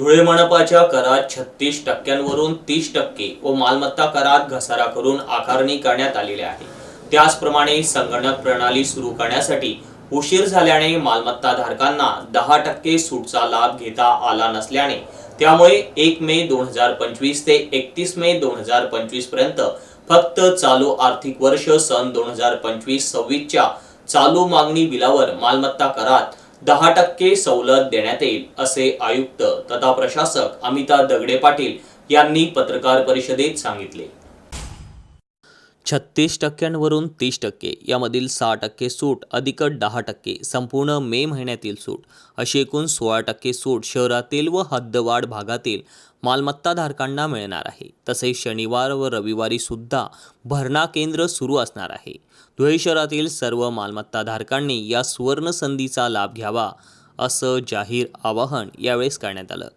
धुळे मनपाच्या करात छत्तीस टक्क्यांवरून तीस टक्के व मालमत्ता करात घसारा करून आकारणी करण्यात आलेली आहे. त्याचप्रमाणे संगणक प्रणाली सुरू करण्यासाठी उशीर झाल्याने मालमत्ता धारकांना दहा टक्के सूटचा लाभ घेता आला नसल्याने त्यामुळे एक मे दोन हजार पंचवीस ते एकतीस मे दोन हजार पंचवीसपर्यंत फक्त चालू आर्थिक वर्ष सन दोन हजार पंचवीस सव्वीसच्या चालू मागणी बिलावर मालमत्ता करात दहा टक्के सवलत देण्यात येईल असे आयुक्त तथा प्रशासक अमिता दगडे पाटील यांनी पत्रकार परिषदेत सांगितले. छत्तीस टक्क्यांवरून तीस टक्के यामधील सहा टक्के सूट अधिक दहा टक्के संपूर्ण मे महिन्यातील सूट अशी एकूण सोळा टक्के सूट शहरातील व हद्दवाढ भागातील मालमत्ताधारकांना मिळणार आहे. तसेच शनिवार व रविवारी सुद्धा भरणा केंद्र सुरू असणार आहे. धुळे शहरातील सर्व मालमत्ताधारकांनी या सुवर्ण संधीचा लाभ घ्यावा असं जाहीर आवाहन यावेळेस करण्यात आलं.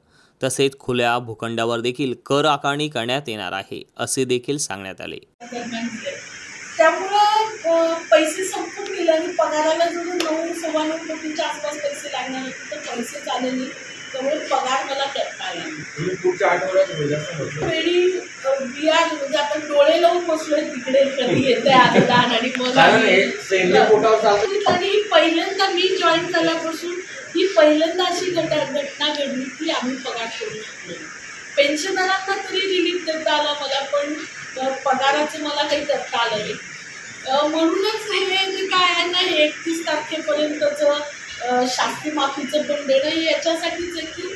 तसेच खुल्या भूखंडावर देखील कर आकारणी करण्यात येणार आहे असे देखील सांगण्यात आले. त्यामुळं पैसे संपून गेले आणि पगाराला जर नऊ सव्वा नऊ कोटीच्या आसपास पैसे लागणार होते तर पैसे झाले नाही त्यामुळे पगार मला करता आला वेळी म्हणजे आपण डोळे लावून बसलोय तिकडे कधी येते अनुदान आणि मग तरी पहिल्यांदा मी जॉईन झाल्यापासून ही पहिल्यांदा अशी घट घटना घडली की आम्ही पगार करू शकलो पेन्शनरांना तरी रिलीफ देता आला मला पण पगाराचं मला काही करता आलं नाही. म्हणूनच हे काय आहे ना हे एकतीस तारखेपर्यंतचं अ, शास्ती माफीचं पण देणं हे याच्यासाठीच आहे की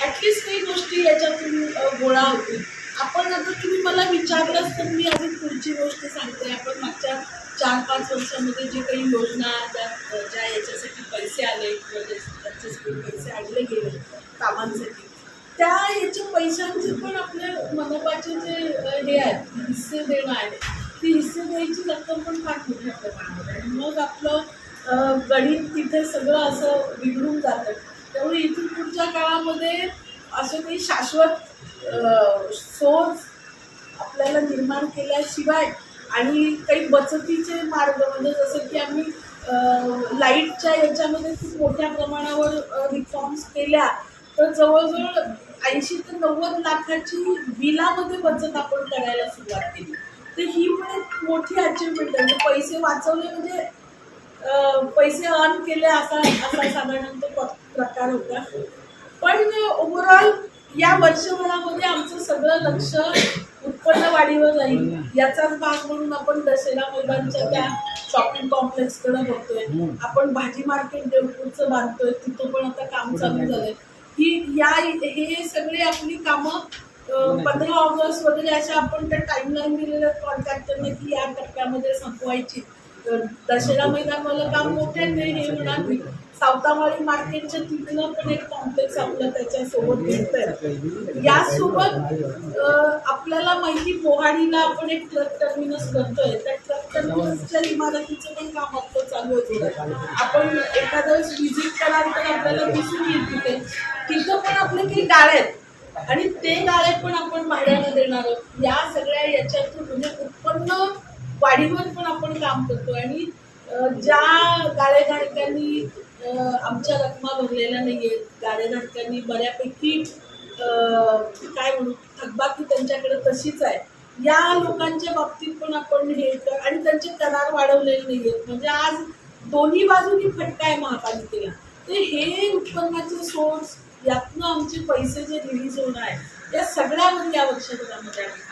ॲटलिस्ट काही गोष्टी याच्यातून गोळा होतील. आपण आता तुम्ही मला विचारलंच तर मी अजून पुढची गोष्ट सांगते. आपण मागच्या चार पाच वर्षामध्ये जे काही योजना ज्या ज्या याच्यासाठी पैसे आले किंवा पैसे आणले गेले कामांसाठी. त्या याच्या पैशांचे पण आपल्या मनपाचे जे हे आहेत हिस्से देणं आहे ती हिस्से द्यायची रक्कम पण फार मोठ्या प्रमाणात आहे. आणि मग आपलं गणित तिथे सगळं असं बिघडून जातं. त्यामुळे इथून पुढच्या काळामध्ये असं काही शाश्वत सोज आपल्याला निर्माण केल्याशिवाय आणि काही बचतीचे मार्ग म्हणजे जसं की आम्ही लाईटच्या याच्यामध्ये खूप मोठ्या प्रमाणावर रिफॉर्म्स केल्या. तर जवळजवळ ऐंशी ते नव्वद लाखाची बिलामध्ये बचत आपण करायला सुरुवात केली. तर ही पण एक मोठी अचिव्हमेंट आहे. म्हणजे पैसे वाचवले म्हणजे पैसे अर्न केले असा असा साधारण तो प्रकार होता. पण ओव्हरऑल या वर्षभरामध्ये आमचं सगळं लक्ष उत्पन्न वाढीवर राहील याचाच भाग म्हणून आपण दशेरा मैदानच्या त्या शॉपिंग कॉम्प्लेक्सकडे बघतोय. आपण भाजी मार्केट देवपूरचं बांधतोय. तिथं पण आता काम चालू झालंय. ही या हे सगळे आपली कामं पंधरा ऑगस्ट वगैरे अशा आपण त्या टाईमलाईन दिलेल्या कॉन्ट्रॅक्टरने की या टप्प्यामध्ये संपवायची. तर दशेरा मैदानवालं काम मोठ्याने हे होणार नाही सावतामाळी मार्केटच्या तिथनं पण एक कॉम्प्लेक्स आपलं त्याच्यासोबत घेतोय यासोबत आपल्याला माहिती मोहाडीला आपण एक ट्रक टर्मिनस करतोय. त्या ट्रक टर्मिनसच्या इमारतीचं पण काम आपलं चालू होतं आपण एखाद्या वेळेस व्हिजिट कराल तर आपल्याला दिसून येईल तिथे. तिथं पण आपले काही गाळे आहेत. आणि ते गाळे पण आपण भाड्यानं देणार आहोत. या सगळ्या याच्यातून म्हणजे उत्पन्न वाढीवर पण आपण काम करतो आणि ज्या गाळेधारकांनी आमच्या रकमा भरलेल्या नाही आहेत गाळेधारकांनी बऱ्यापैकी काय म्हणू थकबाकी त्यांच्याकडे तशीच आहे. या लोकांच्या बाबतीत पण आपण हे कर आणि त्यांचे करार वाढवलेले नाही आहेत म्हणजे आज दोन्ही बाजूनी फटका आहे महापालिकेला. तर हे उत्पन्नाचे सोर्स यातनं आमचे पैसे जे रिलीज होणार आहे या सगळ्यावर या वर्षभरामध्ये आम्ही